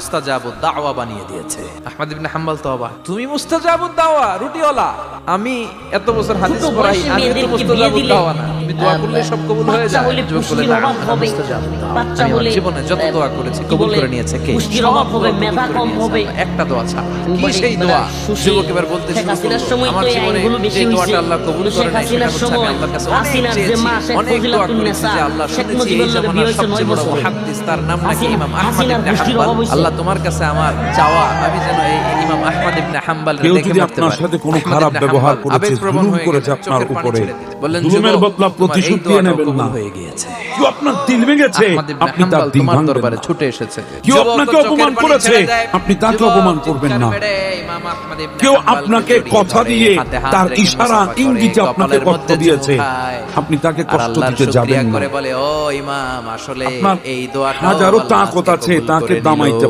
মুস্তাজাবুদ দাওয়া বানিয়ে দিয়েছে। আহমদ ইবনে হাম্বল তো অবাক। তুমি মুস্তাজাবুদ দাওয়া রুটিওয়ালা। আমি এত বছর হাদিস পড়াই আমি তো মেয়েদেরকে বিয়ে মুস্তাজাবুদ দিলে, দাওয়া না। তুমি দোয়া করলে সব কবুল হয়ে যায়। যুবক বলে, না, হবে। বাচ্চা হলে, জীবনে যত দোয়া করেছি কবুল করে নিয়েছে কে? পুষ্টির অভাব হবে, মেধা কম হবে। একটা দোয়া ছাড়া। কি সেই দোয়া? যুবক এবার বলতে শুরু করল, আমার জীবনে যে দোয়াটা আল্লাহ কবুল করে নাই সেটা হচ্ছে আমি আল্লাহর কাছে অনেক চেয়েছি, অনেক দোয়া করেছি যে আল্লাহ শুনেছি এই জামানার সবচেয়ে বড় মুহাদ্দিস তার নাম নাকি ইমাম আহমদ ইবনে হাম্বল হয়েছে। আল্লাহ তোমার কাছে আমার চাওয়া আমি যেন এই ইবনে হাম্বল কেউ দেখে যদি মরতে আপনার সাথে কোনো খারাপ ব্যবহার করেছে, জুলুম করেছে আপনার উপরে, বললেন, জুলুমের বদলা প্রতিশোধ দিয়ে নেবেন না। হয়ে গিয়েছে। কেউ আপনার দিল ভেঙেছে আপনি তার দিল ভাঙবেন দরবারে ছুটে এসেছে। কেউ আপনাকে অপমান করেছে, আপনি তাকে অপমান করবেন না। কেউ আপনাকে কথা দিয়ে তার ইশারা ইঙ্গিতে আপনাকে কষ্ট দিয়েছে আপনি তাকে কষ্ট দিতে যাবেন না। করে বলে ও ইমাম আসলে এই দোয়াটা হাজারো তাকত আছে, তাকে দামাইতে